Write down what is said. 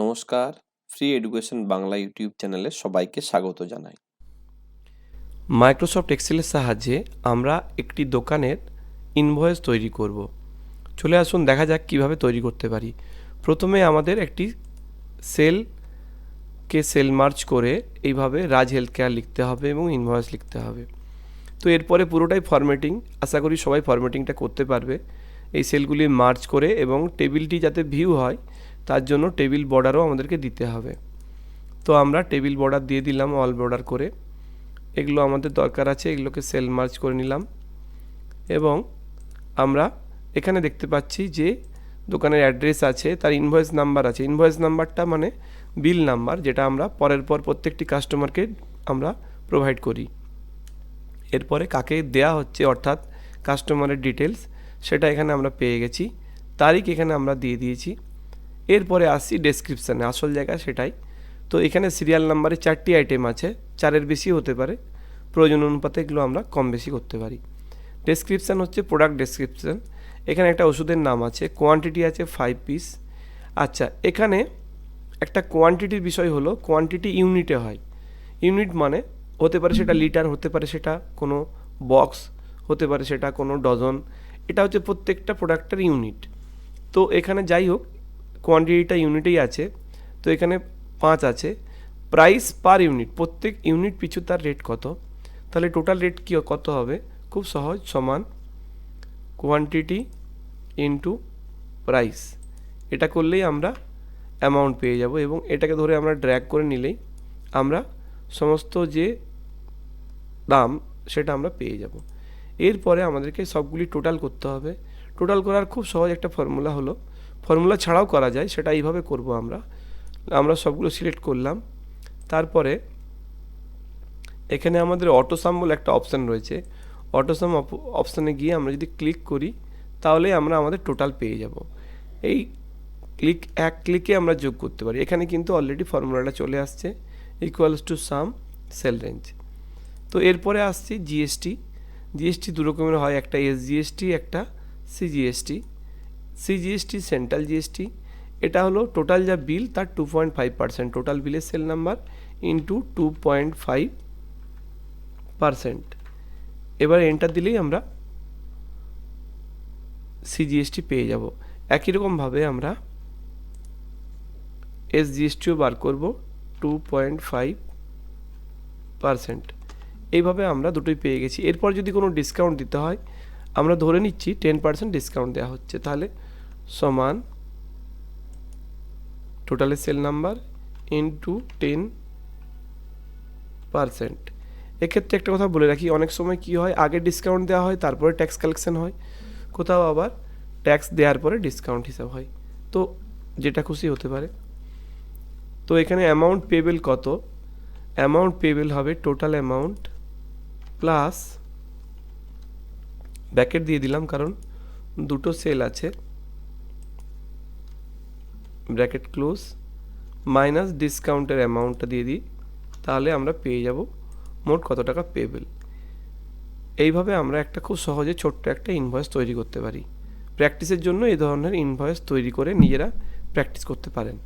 নমস্কার free education Bangla YouTube চ্যানেলে সবাইকে স্বাগত জানাই। মাইক্রোসফট এক্সেলের সাহায্যে আমরা একটি দোকানের ইনভয়েস তৈরি করব। চলে আসুন, দেখা যাক কীভাবে তৈরি করতে পারি। প্রথমে আমাদের একটি সেলকে সেল মার্চ করে এইভাবে রাজ হেলথ কেয়ার লিখতে হবে এবং ইনভয়েস লিখতে হবে। তো এরপরে পুরোটাই ফরম্যাটিং আশা করি সবাই ফরম্যাটিংটা করতে পারবে। এই সেলগুলি মার্চ করে এবং টেবিলটি যাতে ভিউ হয় তার জন্য টেবিল বর্ডারও আমাদেরকে দিতে হবে। তো আমরা টেবিল বর্ডার দিয়ে দিলাম অল বর্ডার করে। এগুলো আমাদের দরকার আছে, এগুলোকে সেল মার্চ করে নিলাম। এবং আমরা এখানে দেখতে পাচ্ছি যে দোকানের অ্যাড্রেস আছে, তার ইনভয়েস নাম্বার আছে। ইনভয়েস নাম্বারটা মানে বিল নাম্বার যেটা আমরা পরের পর প্রত্যেকটি কাস্টমারকে আমরা প্রোভাইড করি। এরপরে কাকে দেয়া হচ্ছে, অর্থাৎ কাস্টমারের ডিটেলস সেটা এখানে আমরা পেয়ে গেছি। তারিখ এখানে আমরা দিয়ে দিয়েছি। এরপরে আসছি ডেসক্রিপশানে আসল জায়গা সেটাই। তো এখানে সিরিয়াল নাম্বারে চারটি আইটেম আছে, চারের বেশি হতে পারে, প্রয়োজন অনুপাতে এগুলো আমরা কম বেশি করতে পারি। ডেসক্রিপশান হচ্ছে প্রোডাক্ট ডেসক্রিপশান এখানে একটা ওষুধের নাম আছে কোয়ান্টিটি আছে ফাইভ পিস আচ্ছা এখানে একটা কোয়ান্টিটির বিষয় হলো কোয়ান্টিটি ইউনিটে হয়। ইউনিট মানে হতে পারে সেটা লিটার হতে পারে সেটা কোনো বক্স হতে পারে সেটা কোনো ডজন এটা হচ্ছে প্রত্যেকটা প্রোডাক্টের ইউনিট তো এখানে যাই হোক কোয়ান্টিটিটা ইউনিটেই আছে, তো এখানে পাঁচ আছে। প্রাইস পার ইউনিট প্রত্যেক ইউনিট পিছু তার রেট কত? তাহলে টোটাল রেট কী, কত হবে? খুব সহজ, সমান কোয়ান্টিটি ইনটু প্রাইস এটা করলেই আমরা অ্যামাউন্ট পেয়ে যাব এবং এটাকে ধরে আমরা ড্র্যাগ করে নিলেই আমরা সমস্ত যে দাম, সেটা আমরা পেয়ে যাব। এরপরে আমাদেরকে সবগুলি টোটাল করতে হবে। টোটাল করার খুব সহজ একটা ফর্মুলা হলো ফর্মুলা ছাড়াও করা যায়, সেটা এইভাবে করব আমরা। আমরা সবগুলো সিলেক্ট করলাম। তারপরে এখানে আমাদের অটোসাম বলে একটা অপশান রয়েছে। অটোসাম অপশানে গিয়ে আমরা যদি ক্লিক করি, তাহলে আমরা আমাদের টোটাল পেয়ে যাব। এই ক্লিক এক ক্লিকে আমরা যোগ করতে পারি। এখানে কিন্তু অলরেডি ফর্মুলাটা চলে আসছে। Equals to sum cell range তো এরপরে আসছি জিএসটি জিএসটি দু রকমের হয় একটা এস জিএসটি একটা সিজিএসটি সিজিএসটি সেন্ট্রাল জিএসটি, এটা হলো টোটাল যা বিল তার two point five percent total বিলের cell number into two point five percent এবার এন্টার দিলেই আমরা সিজিএসটি পেয়ে যাব। একই রকমভাবে আমরা এস জিএসটিও বার করব টু পয়েন্ট ফাইভ পার্সেন্ট এইভাবে আমরা দুটোই পেয়ে গেছি। এরপর যদি কোনো ডিসকাউন্ট দিতে হয় আমরা ধরে নিচ্ছি টেন পার্সেন্ট ডিসকাউন্ট দেওয়া হচ্ছে। তাহলে সমান টোটালের cell number into ten percent এক্ষেত্রে একটা কথা বলে রাখি, অনেক সময় কি হয়, আগে ডিসকাউন্ট দেওয়া হয়, তারপরে ট্যাক্স কালেকশন হয়। কোথাও আবার ট্যাক্স দেওয়ার পরে ডিসকাউন্ট হিসাব হয়। তো যেটা খুশি হতে পারে। তো এখানে অ্যামাউন্ট পেবেল কত? অ্যামাউন্ট পেবেল হবে টোটাল অ্যামাউন্ট প্লাস ব্যাকেট দিয়ে দিলাম, কারণ দুটো সেল আছে। ব্র্যাকেট ক্লোজ, মাইনাস ডিসকাউন্টের অ্যামাউন্টটা দিয়ে দিই, তাহলে আমরা পেয়ে যাব মোট কত টাকা পেবেল এইভাবে আমরা একটা খুব সহজে ছোট্ট একটা ইনভয়েস তৈরি করতে পারি। প্র্যাকটিসের জন্য এই ধরনের ইনভয়েস তৈরি করে নিজেরা প্র্যাকটিস করতে পারেন।